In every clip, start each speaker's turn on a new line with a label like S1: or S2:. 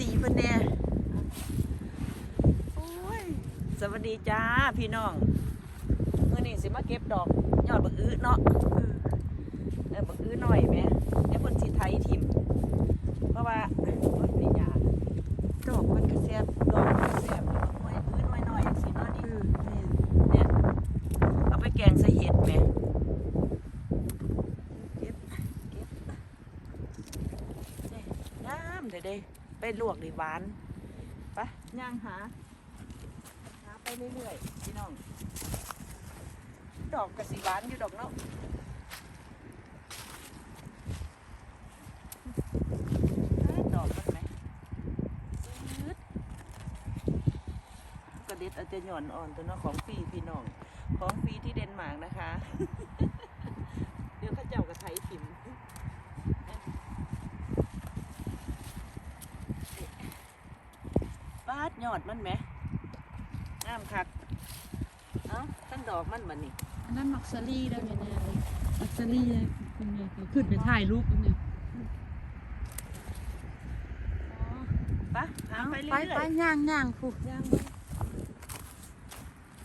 S1: ตีเพิ่นแน่โอ้ยสวัสดีจ้าพี่น้องเมื่อนี้สิมาเก็บดอกยอดบักอื้อเนาะเออเออบักอื้อหน่อยแหม่เดี๋ยวเพิ่นสิไถทิมเพราะว่าโอ้ยไม่ยากดอกมันก็แซ่บดอกมันก็แซ่บหน่วยอื้อหน่อยหน่อยสิเนาะนี่
S2: เออแม่น
S1: เนี่ยเอาไปแกงใส่เห็ดแหม่เก็บเก็บนี่น้ำเดี๋ยวเด้ไป ลวกดิหวานไปย่างหาหาไปเรื่อยๆพี่น้อง ดอกกระสีหวานอยู่ดอกเนาะอ้าดอกมันไหมซื้ดกระเด็ดอาจจะหย่อนอ่อนตัวเนาะของฟรีพี่น้อง ของฟรีที่เดนมาร์กนะคะ เดี๋ยวเข้าเจ้ากระไทยขิมบาด ยอดมันไหมงามคักเอ้าตั้งดอกมันบันนี่
S2: อันนั้นมักซารี่ได้ไหมเนี่ยมักซารี่เลยเป็นไงเขาขึ้นไปถ่ายรูปเป็นไง
S1: ปะหาไป
S2: ไป
S1: เรื่
S2: ไป
S1: อย
S2: ย่างย่างผู้
S1: ๆย่าง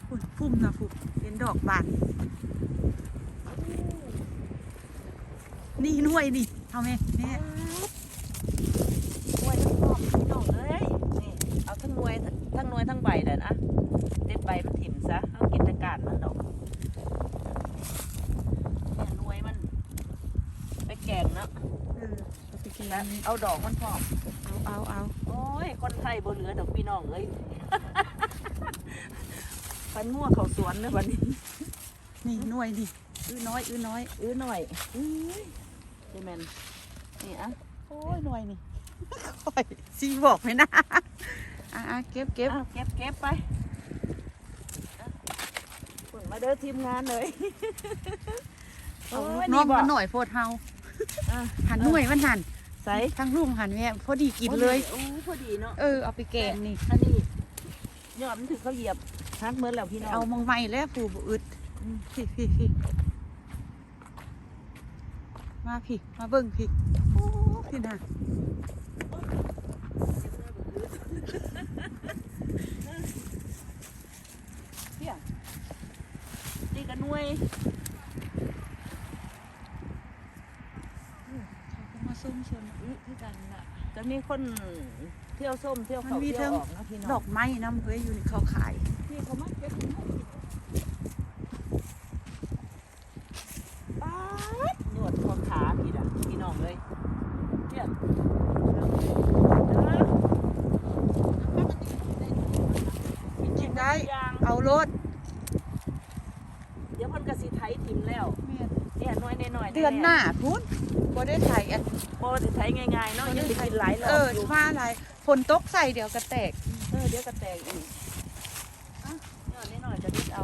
S2: ผู้พุ่มนะผู้เป็นดอกบานนี่หน่วยนี่เอาไหมแม่
S1: หน่วยทั้งรอบพี่น้องเอ้ยนี่เอา ทั้งหน่วยทั้งหน่วยทั้งใบเด้อนะเด็ดใบมันถิ่มซะเอากินแตะกาดมันดอกเนี่ยหน่วยมัน ไปแกงเนาะ
S2: เออเอาไปกิน
S1: แล้วเอาดอกมันพร้อม
S2: เอาเอาเอา
S1: โอ้ย คนไทยบ่เหลือดอกพี่น้องเอ้ยพันมั่วเขาสวนเลยวันนี้
S2: นี่หน่วยนี่อื้อน้อยอื้อน้อย
S1: อื้อหน่อยอื้อเจแมนนี่อะ
S2: โอ้ยหน่วยนี่ค่อยซีบอกไหมนะ อะอะเก็บเก็บ
S1: เอาเก็บเก็บไปอะฝุ่นมาเด้อทีมงานเลย
S2: เอา
S1: โอ้
S2: ลู
S1: ย
S2: กน้อง
S1: บ่
S2: มาหน่อยโพดเฮา
S1: อะ
S2: หันหน่วยมันหัน
S1: ใส่
S2: ทั้งลุงหันแม่พอดีกินเลย
S1: โอ้พอดีเนาะ
S2: เออเอาไปแกงนี่
S1: อันนี้ยอดมันถึงเขาเหยียบฮักเมื่อแล้วพี่น้อง
S2: เอามองไม่แล้วผูบอึดพี่พี่พี่มาพี่มาเบิ่งพี่โอ้พี่น่ะ
S1: เนี่ยนี่ก็หน่ วย
S2: เขาก็มาส้มชวนอึที่กันน่ะ
S1: ก็มีคนเที่ยวส้มเที่ยวเขา
S2: มันมี
S1: เที่ยว
S2: ทั้ง
S1: ออกนะพี่น้อง
S2: ดอกไม้น้ำเว้ยอยู่ในเขาขาย
S1: นี่เขามาเก็บของป๊าดหนวดคอขาพี่ด่ะพี่น้องเลยเนี่ยเด้อ
S2: กินได้
S1: ยาง
S2: เอารถ
S1: เดี๋ยวเพัน กระสีไทยทิมแล้วเนี่ยน้อยๆหน่อยๆ
S2: เดือนหน้าพุธบ่ได้ใส่อัน
S1: โอ้แต่ไทยง่ายๆเนาะยังไปกินหลายรอ
S2: เอบอ
S1: อยู่
S2: มาอะไรฝนตกใส่เดี๋ยวกระแตก
S1: เออเดี๋ยวกระแตกอีกอะยอดนิดหน่อยจะดิดเอา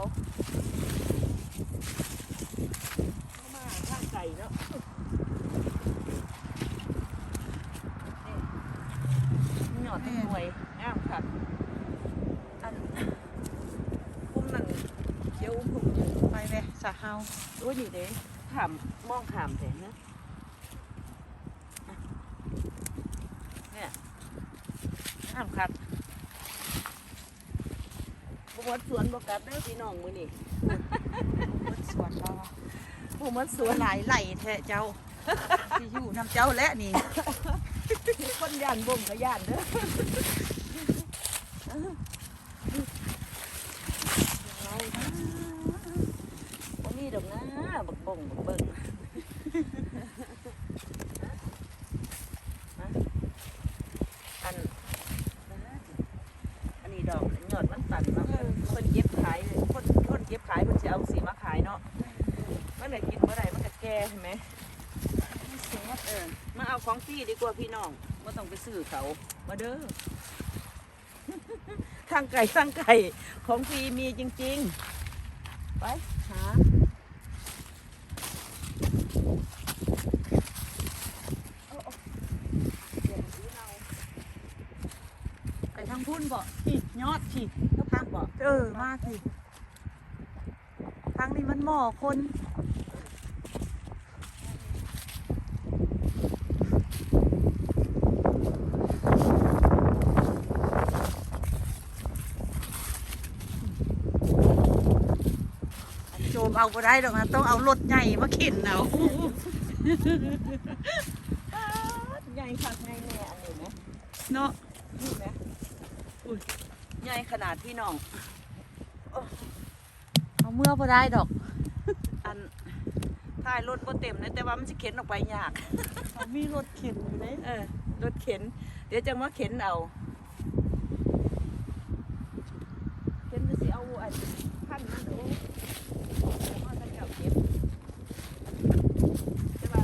S1: เข้ามาข้างไก่เนาะนี่หยอดเป็นหน่วยงามค่ะอันพุ่มนั่นเขียวพุ่มอยู่
S2: ไปไหม สาเฮา
S1: โอ้ยนี่เด้ขามมองขามเถอะนะอะเนี่ยงามครับบวชสวนบกลับเด้อพี่น้องมือนี่
S2: บนสวนเราอะ
S1: ผู้มันส
S2: ส
S1: ว
S2: วนนหลายไหลแท้เจ้าที่อยู่น้ำเจ้าและนี่
S1: คนย่านบ่มก็ย่านเด้อบ่มีดอกนะบักบ่งบักเบิ่งฮะอันอันนี้ดอกยอดมันตันเนาะคนเก็บขายคนคน เก็บขายเพิ่นสิเอาสีมาขายเนาะมันได้กินเมื่อไหร่มันก็แก่เห็นไหม
S2: เสีย
S1: เออมาเอาของฟรีดีกว่าพี่น้องไม่ต้องไปซื้อเขามาเด้อทางไก่ทางไก่ของฟรีมีจริง ๆ ไป หาเอาเอาเดี๋ยวซื้อเอา
S2: ไปทางพุ่นบ่พี่ยอดพี่
S1: แล้วพักบ่
S2: เออ มาพี่ท้งนี้มันหมอคน โจมเอาไปได้หรอกนะ ต้องเอารถใหญ่มาเข็นเอา
S1: ใหญ่ขักใหญ่แน่อันนี้นะ
S2: เนาะ
S1: นี่นะใหญ่ขนาดพี่น้อง
S2: เอาเมื่อบ่ได้ดอก
S1: อันถ่ายรถบ่เต็มนะแต่ว่ามันจะเข็นออกไปยาก
S2: เขามีรถเข็นอยู่เด้
S1: เออรถเข็น เดี๋ยวจะมาเข็นเอา เข็นจะสิเอาอันพันมันโอ้ผมว่าจะเอาเก็บใช่ป่ะ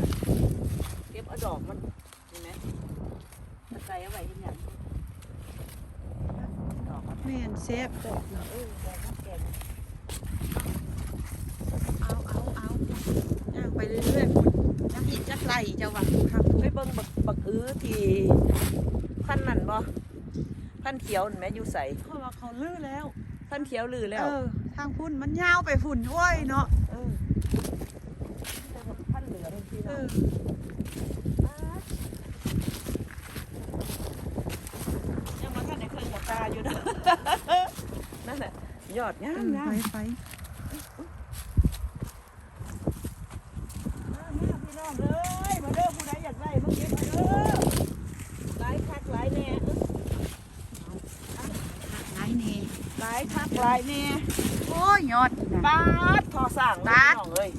S1: เก็บเอาดอกมันเห็นไหมตะไคร้เอาไว้ที่ยังดอกมัน
S2: แม่นแซ่บดอกเนาะ
S1: เออดอกมันแก่
S2: เอาเอาเอา ย่างไปเรื่อยๆพุ่นจักอีกจักไหลเจ้าว่าครับ
S1: ไปเบิ่งบักบักอื้อที่พันนั่นบ่พันเขียวเห็นไหมอยู่ใส
S2: เพราะว่าเขาลื้อแล้ว
S1: พันเขียวลือแล้ว
S2: เออทางพุ่นมันยาวไปฝุ่นโอ้ยเนาะ
S1: เออแต่บักพันเหลืองพี่
S2: เอ
S1: น้อง
S2: อ
S1: ยังมาท่านในเครื่องหัวตาอยู่นะ นั่นแหละยอดงามงาม
S2: ไปไป
S1: มาพี่น้องเลยมาเด้อผู้ใดอยากได้มาเก็บมาเด้อ หลายคักหลายแน่เอ้อ
S2: ไหนนี่
S1: หลายคักหลายแน่
S2: โอ้ยยอดนะ
S1: ปาดทอสั่งเลย
S2: ปาด
S1: พี่น้องเอ้ย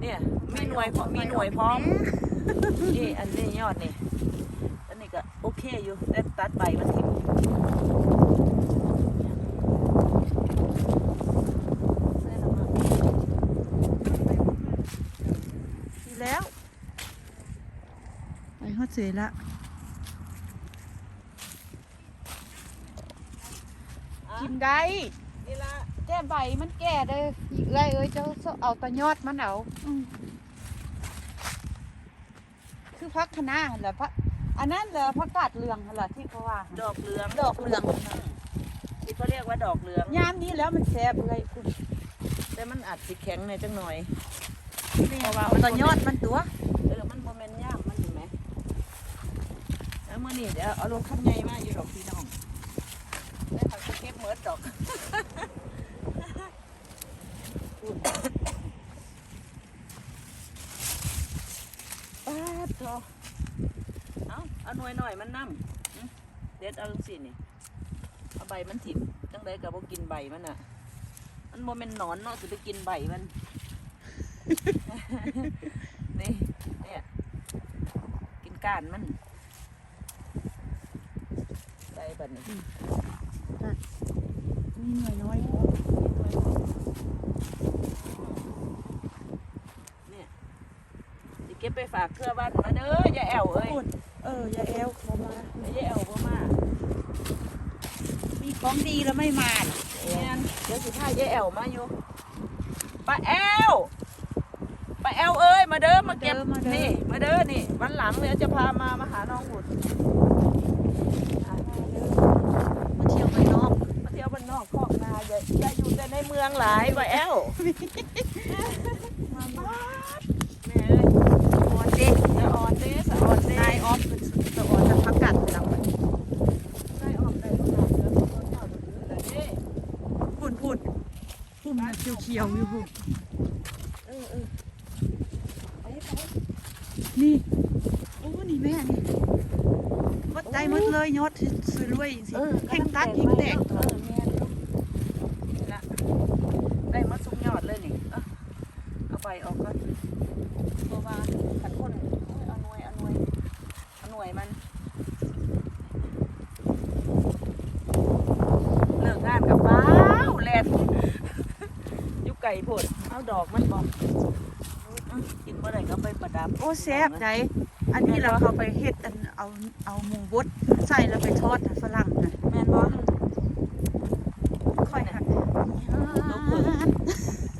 S1: เนี่ยมีหน่วยพร้อมมีหน่วยพร้อมนี่อันนี้ยอดนี่อันนี้ก็โอเคอยู่แต่ตัดใบมันทิ่มได้แล้วมั้ง
S2: ดีแล้ว ไปฮอดเสยละกินได้
S1: นี่ละ
S2: แต่ใบมันแก่เลยอีกเลยเอ้ยเจ้าเอาแตะยอดมันเอาอืมคือพักคณะหั่นแหละพักอันนั้นเหรอพักกาดเหลืองหั่นแหละที่เขาว่า
S1: ดอกเหลือง
S2: ดอกเหลือง
S1: ที่เขาเรียกว่าดอกเหลือง
S2: ยามนี้แล้วมันแซ่บเลยคุณ
S1: แต่มันอาจสิแข็งในอยจังหน่อย
S2: นี่
S1: เพราะว่า
S2: เอาแตะยอดมันตัว
S1: เออมันโมเมนย่ามมันเห็นไหมแล้ว มื่อนี้เดี๋ยวเอาลงขั้นใหญ่มากอยู่ดอกพี่น้องได้ผักสเก็บเมิดดอกป้าดโถเอาเอาหน่วยหน่อยมันน้ำเด็ดเอาสินี่เอาใบมันถิ่มจังไดกับพวกกินใบมันอะ มันโมเมนหนอนเนาะจะไปกินใบมันนี่เนี่ยกินก้านมัน ได้บัดนี้
S2: นี่หน่อยน้อย
S1: เนี่ยสิเก็บไปฝากเครือบ้านมาเด้ออย่าแอวเอ้ย
S2: พูดเอออย่าแอลเขามา
S1: อย่าแอวบ่มา
S2: มีของดีแล้วไม่มาน่ะ
S1: แม่นเดี๋ยวสิพาอย่าแอวมาอยู่ป้าแอว ป้าแอวเอ้ยมาเด้อมาเก็บนี่มาเด้อนี่วันหลังเดี๋ยวจะพามามาหาน้องบุตรอะ
S2: มาเที่ยวไปนอก
S1: มาเที่ยวบ้านนอกคอกนาอย่าอย่าอยู่แต่ในเมืองหลายป้าแอวแม่เอ้ย
S2: อ่อนเด็ก
S1: จะอ่อนเด้สะอ่อนเด้
S2: นายออฟเป็นสุดตะอ่อนจะพักกัดไปแล้ว
S1: ได้ออกได้ประกาศแล้วคนเฒ่าดูเลยเด้
S2: พุ่นพุ่นพุ่มน่ะเขียวๆอยู่พุ่น
S1: เออเออไปไป
S2: นี่โอ้นี่แม่นี่วัดใจ หมดเลยยอดสวยรวยสิแข่งตัดแข่งแตก
S1: เออแม่นนี่ละได้มาสุกยอดเลยนี่เอาเอาไปออกก่อนเพราะว่าขันคนโอ้ยเอาหน่วยเอาหน่วยเอาหน่วยมันเลิกงานกับฟ้าวแลนอยู่ไก่โพดเอาดอกมันบอกอื้อกินเมื่อไหร่ก็ไปประดับ
S2: โอ้แซ่บใจอันนี้เราเขาไปเฮ็ดอัน เอาเอาหมูบดใส่แล้วไปทอดนะฝรั่งนะ
S1: แม่นบ่
S2: ค่อยหัก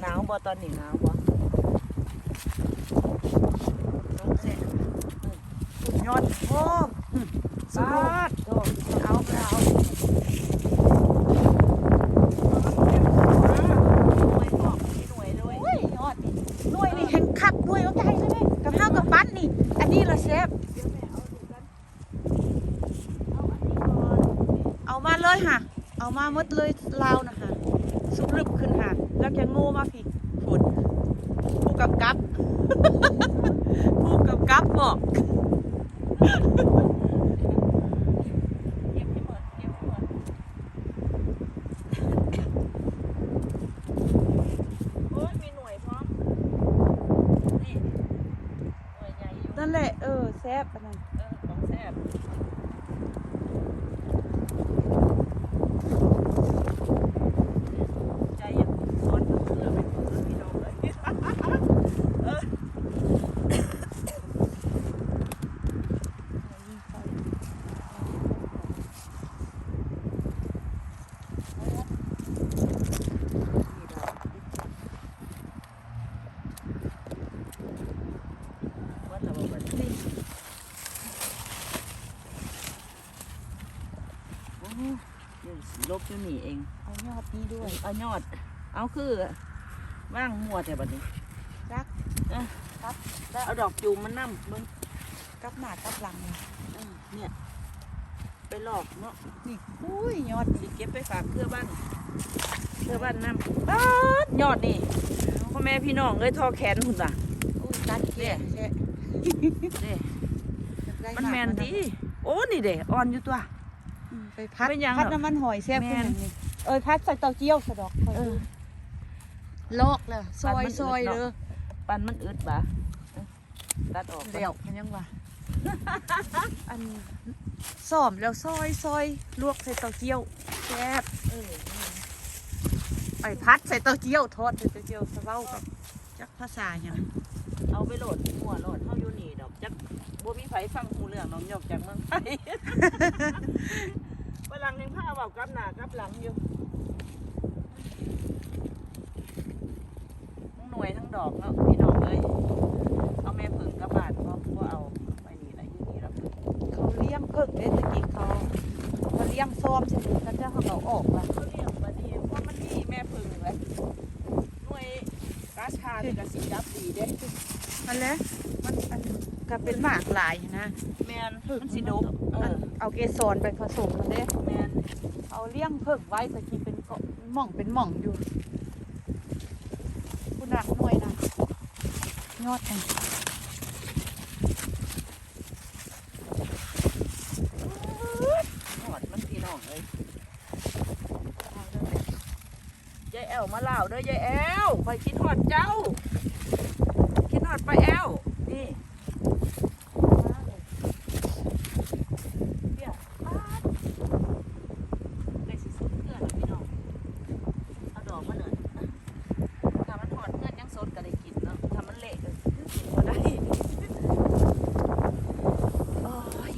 S1: หนาวบ่ตอนนี้หนาวบ่
S2: แซ่บยอดโอ้ส
S1: บ
S2: รุปา
S1: ดโต
S2: เอาไปเอา
S1: หน่วยบอกมีหน่วยด้วย
S2: โอ้ยยอดนี่หน่วยนี่แห่งคักหน่วยเอาใจเลยแม่กับข้าวกับปั้นนี่ อันนี้ละแซ่บ
S1: เดี๋ยวแม่เอาดูกันเอาอันนี้ก่อน
S2: เอามาเลยค่ะ เอา มาหมดเลยลาวนะค่ะสุกลึบขึ้นค่ะ แล้วแกโง่มาพี่ผู ผู้กำกับ ผู้กำกับบอก
S1: เก็บให้หมดเก็บให้หมดโอ้ยมีหน่วยพร้อมนี่หน่วยใหญ่อยู่
S2: นั่นแหละเออแซบอันนั้น
S1: เออของแซ่บใจอยากซ้อนเพื่อไปเพื่อพี่น้องเลยเออ วัดละบ่บัดนี้โอ้เดี๋ยวสิลบ อยู่นี่เอง
S2: เอายอดนี้ด้วย
S1: เอายอด เอาคือว่างมัวแต่บัดนี้
S2: จัก
S1: แล้วเอาดอกจูมมันนำมึง
S2: กลับหน้ากลับหลังเลย
S1: เออเนี่ย ไปหลอกเนาะ
S2: นี่อุ้ยยอด
S1: สิเก็บไปฝากเครือบ้านเครือบ้านนำป๊าดยอดนี่พ่อแม่พี่น้องเอ้ยทอแขนหุ่นอะ
S2: อุ้ยตัดแก่แค่
S1: เด้
S2: ได้
S1: มันแมนา
S2: ก
S1: ดีโอ้นี่เด้อ่อนอยู่ตัว
S2: อืม ไปพัด
S1: เป็นหยัง
S2: พัด
S1: เหรอ
S2: น้ำมันหอยแซ่บ
S1: แม่
S2: ขึ้น
S1: น
S2: อย่างนี้เอ้ยพัดใส่เตาเจียวสะดอกคอย
S1: เอ
S2: ดู
S1: อ
S2: ลอกเลยซอย
S1: ปันมัน
S2: ซอย
S1: อึดเนาะ
S2: เด้อ
S1: ปันมันอึดบ่ะเออตัดออก
S2: เดี๋ยวมันยังว่าอันซ้อมแล้วซอยซอยลวกใส่เตาเจียวแซ่บ
S1: เออ
S2: ไปพัดใส่เตาเจียวทอดใส่เตาเจียวสะเว้ากับจักภาษาหยัง
S1: เอาไปโหลดหัวโหลด จักบ่มีไผฟังหูเรื่องน้องยกจากเมืองไทยฝรั่งยังพาเว้ากลับหน้ากลับหลังอยู่ทั้งหน่วยทั้งดอกเนาะพี่น้องเอ้ยเอาแม่ผึ่งกลับบ้านบ่บ่เอาไปนี่ละอยู่นี่ละผึ่ง
S2: เขาเลี้ยงเพิ่งเด้ตะกี้เขาเขาเลี้ยงซ้อมเสร็จแล้วจะเขาเอาออกละ
S1: เขาเรียกว่าดีเพราะมันดีแม่ผึ่งเลยหน่วยกาชาเป็นกระสีจับดีเด้
S2: นั่นแหละมันอัน ก็เป็นหมากหลายนะ
S1: แมนมันสิดกเอ
S2: อัน
S1: อ
S2: เอาเกสรไปผสมกันเด้
S1: แมน
S2: เอาเลี้ยงเพิ่งไว้ตะกี้เป็นเกาะหม่องเป็นหม่องอยู่คุณนักหน่วยนะยอดอัน
S1: หอดมันพี่น้องเลยยายแอวมาเล่าเด้อยายแอวคอยคิดหอดเจ้า คิดหอดไปแอวนี่เดี๋ยวป๊าดไปสิสุดเพื่อนแล้วพี่น้องเอาดอกมาหน่อยถ้ามันหอดเพื่อนยังสดก็ได้กินเนาะถ้ามันเละก็คือกินบ่ได้โอ้ย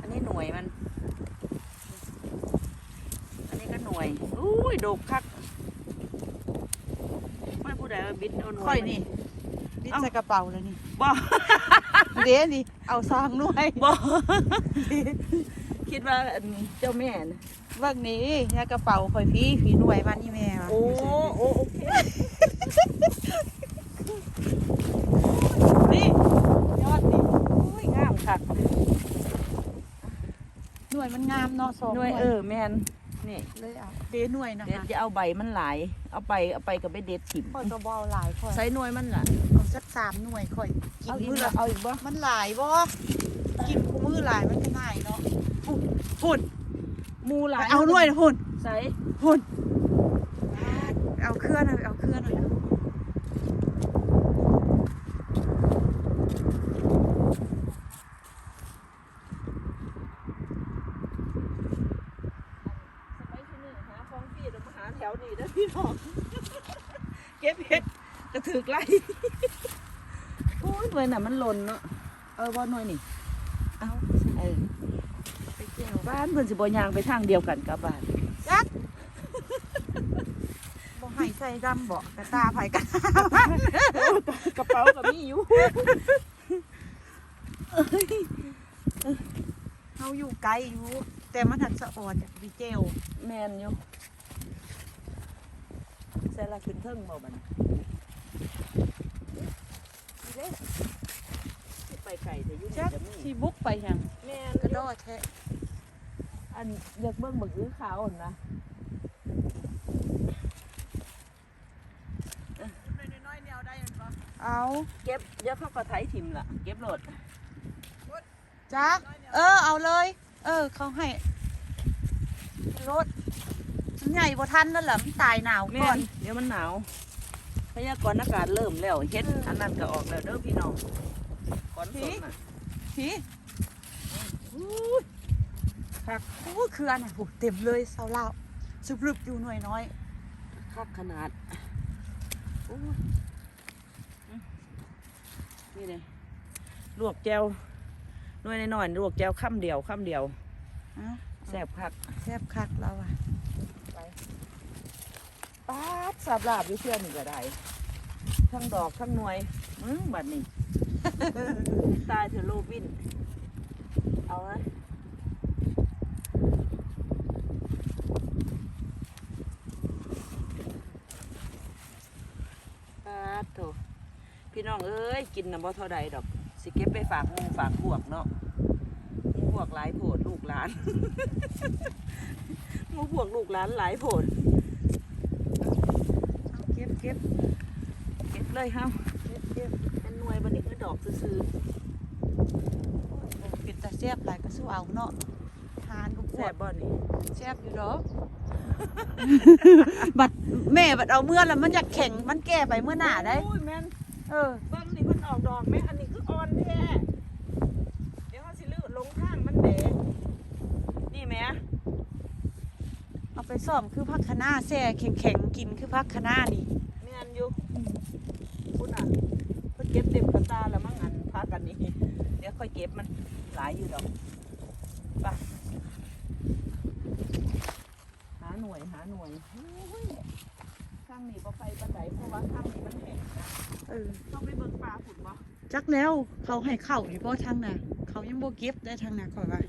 S1: อันนี้หน่วยมัน อันนี้ก็ หน่วยอุ้ยโดกคักไม่ผู้ใดว่าบิดเอาหน่วย
S2: ค่อยนี่
S1: มั
S2: ดิ้น
S1: เอ้า
S2: ใส่กระเป๋าเลยนี่
S1: บ่
S2: เด้นี่ เอาซองหน่วย
S1: บ่คิดว่าอันเจ้าแม่นะ
S2: เบิ่งนี่ยากระเป๋าข่อยพี่ผีหน่วยมันนี่แม่ว่ะ
S1: โอ้โอ้โอเคนี่
S2: ยอดนี่
S1: อุ้ยงามคัก
S2: หน่วยมันงามเนาะสอง
S1: หน่วยเออแม่น นี่
S2: เลยอะเด้หน่วยนะ
S1: เดี๋ยว
S2: คะ
S1: จะเอาใบมันหลาย เอาไปเอาไปกับไปเด็ดถิ่ม
S2: ข่อยก็บ่เอาหลายข่อย
S1: ใส่หน่วยมันล่ะ
S2: เอาสักสามหน่วยข่อยกิน
S1: เอาอีก
S2: มื้อ
S1: บ่
S2: ละ
S1: เอาอีกบ่
S2: มันหลายบ่กินกูมือหลายมันก็ง่ายเนาะหุ่น
S1: หมูหลาย
S2: เอาหน่วยนะหุ่น
S1: ใส่
S2: หุ่นเอาเครื่องหน่อยเอาเครื่องหน่อย
S1: สไปที่นี่หาของพี่เดี๋ยวมาหาแถวนี้นะพี่น้อง เก็บเห็ดกระถือไลโอ้ยหน่วยน่ะมันหล่นเนาะเออว่าหน่วยนี่
S2: เอา
S1: เออ
S2: ไปเจียว
S1: บ้านเพิ่นสิบ่ยางไปทางเดียวกันกับบ้าน
S2: จักบ่ให้ใส่ดำบ่กระตาไผกัน
S1: กระเป๋าก็มีอยู่
S2: เฮาอยู่ไกลอยู่แต่มันหักสะอ่อนจากวิเจล
S1: แมนอยู่ใส่ละขึ้นเทิงบ่บัดนี้ เด้สิไปไก่แต่อยู่นี่
S2: จัก
S1: จะมี
S2: ที่บุกไปหัง
S1: แม่น
S2: กระโดดแท้
S1: อันอยากเบิ่งบักอื้อขาวหั่นนะ
S2: เอา
S1: เก็บเดี๋ยวเขาก็ไถถิ่มล่ะเก็บโหลด
S2: จักเออเอาเลย เออเขาให้รถมันใหญ่บ่ทันนั่นแหละมันตายหนาว
S1: แม่
S2: ก่อน
S1: นเดี๋ยวมันหนาว พยากรณ์อากาศเริ่มแล้วเฮ็ดอันนั้นก็ออกแล้วเด้อพี่น้องก่อนสดน่ะ
S2: พี่
S1: อู้ย
S2: ครับโอ้เครือน่ะโหเต็มเลยเสาเล่าวสุบรึบอยู่หน่วยน้อย
S1: คักขนาดอู้ยนี่เลยลวกแจวหน่วยน้อยๆลวกแจวค่ำเดียวค่ำเดียว
S2: เอ้า
S1: แซ่บคัก
S2: แซ่บคักเราอะ
S1: ป๊าดสับลาบอยู่เพื่อนนี่ก็ได้ทั้งดอกทั้งหน่วยมึงบัดนี้ ตายเถอะโลบิน เอาไหมป๊าดโถพี่น้องเอ้ย กินน้ำบ่เท่าใดดอก สิเก็บไปฝากหมูฝากพวกเนาะพวกหลายโผดลูกหลาน มูพวกลูกหลานหลายโผด
S2: เอาเก็บเก็บ
S1: เก็บเลยครับเก็บเก็บเป็นหน่วยบันนี้คือดอกซื่อ
S2: เป็นตาแซ่บหลายก็สู้เอาเนาะทานลูก
S1: ๆ
S2: พว
S1: แซ่
S2: ด
S1: บบ่นี่
S2: แซ่บอยู่ดอกบัดแม่บัดเอาเมื่อแล้วมันอยากแข็งมันแก่ไปเมื่อหน้าได้
S1: โอ้ยแม่น
S2: เออ
S1: เบิ่งนี่มันออกดอกไหมอันนี้คืออ่อนแท้เดี๋ยวเขาสิลื้อลงข้างมันแดงนี่แหม่
S2: เอาไปซ่อมคือพักคะน้าแซ่แข็งๆกินคือพักคะน้านี่
S1: แม่นอยู่พุ่นอะเพิ่นเก็บเต็มกระตาแล้วมั้งอันพากันนี่เดี๋ยว ค่อยเก็บมันหลายอยู่ดอกไปหาหน่วยหาหน่วยโอ้ยข้างนี้บ่ไฟปานใดเพราะว่าข้างนี้มันแห้งนะ
S2: เออ
S1: ต้องไปเบิ่งปลาฝุ่นบ่
S2: จักแล้วเขาให้เข้าอยู่บ่ทางน่ะ เขายังบ่เก็บได้ทางน่ะข่อยว่า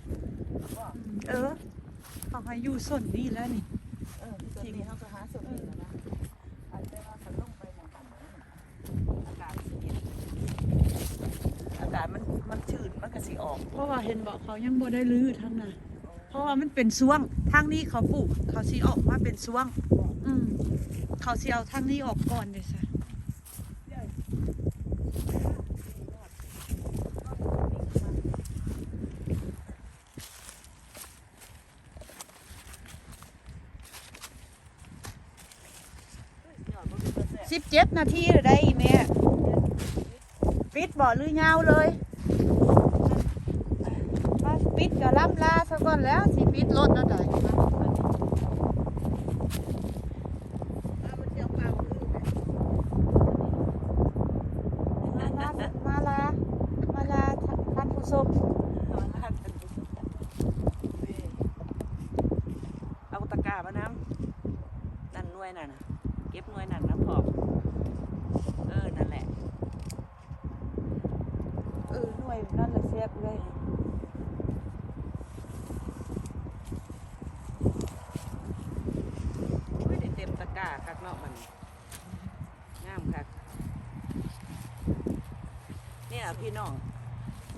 S1: บ่
S2: เออเขาให้อยู่ส่วนนี้แล้วนี่
S1: เออส่วนนี้เขาก็หาส่วนนี้แล้วนะอาจจะว่าคันลงไปหมองกันนะอากาศสิเย็นอากาศมันมันชื้นมันก็สิออก
S2: เพ ราะว่าเห็นบอกเขายังบ่ได้รื้อทางน่ะเพราะว่ามันเป็นช่วงทางนี้เขาปลูก เขาสิออกมาเป็นช่วง อืมเขาสิเอาทางนี้ออกก่อนเด้ซะสิบเจ็ดนาทีหรือได้อีแม่ปิดบ่หรือยาวเลย ก็ล่ำลาซะก่อนแล้วสิปิดรถแล้วได้มามามาลา มาลาท่านผู้ชม
S1: เอาตะกร้ามาน้ำนั่นหน่วยนั่นน่ะเก็บหน่วยนั่นน้ำพอกเออ นั่นแหละ
S2: เออหน่วยนั่นแหละเสียบเลย
S1: ไม่ได้เต็มตะกร้าคักเนาะมันงามคักเนี่ยพี่น้อง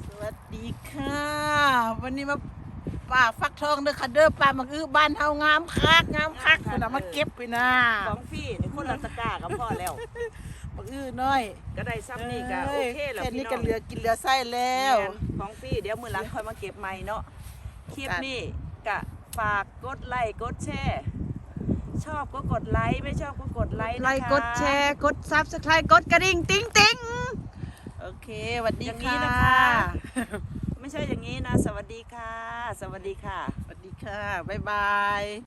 S3: สวัส ดีค่ะ วันนี้มาป่าฟักทองเด้อค่ะเด้อป่ามักอื้อบ้านเฮางามคักงามคักคุณน่ะมาเก็บไปนะ
S1: ของพี่นี่คนละตะกร้าก็พอแล้ว
S3: มักอื้อน้อย
S1: ก็ได้ซ้ำนี่ก็โอเคแล้ว
S3: แค่
S1: พี่
S3: นี้
S1: น้
S3: ก็
S1: อง
S3: เหลือกินเหลือไส้แล้ว
S1: แม่นของพี่เดี๋ยวมือหลังค่อยมาเก็บใหม่เนาะคลิป
S3: จ้ะ
S1: นี้กะฝากกดไลค์กดแชร์ชอบก็กดไลค์ไม่ชอบก็กดไลค์นะคะ
S2: ไลค์กดแชร์กดซับสไครต์กดกระดิ่ง ติ๊งติ๊ง
S3: โอเค สวัสดี
S1: อย่างนี้
S3: ค่ะ
S1: นะคะ ไม่ใช่อย่างนี้นะ สวัสดีค่ะ สวัสดีค่ะ
S3: สวัสดีค่ะ บ๊ายบาย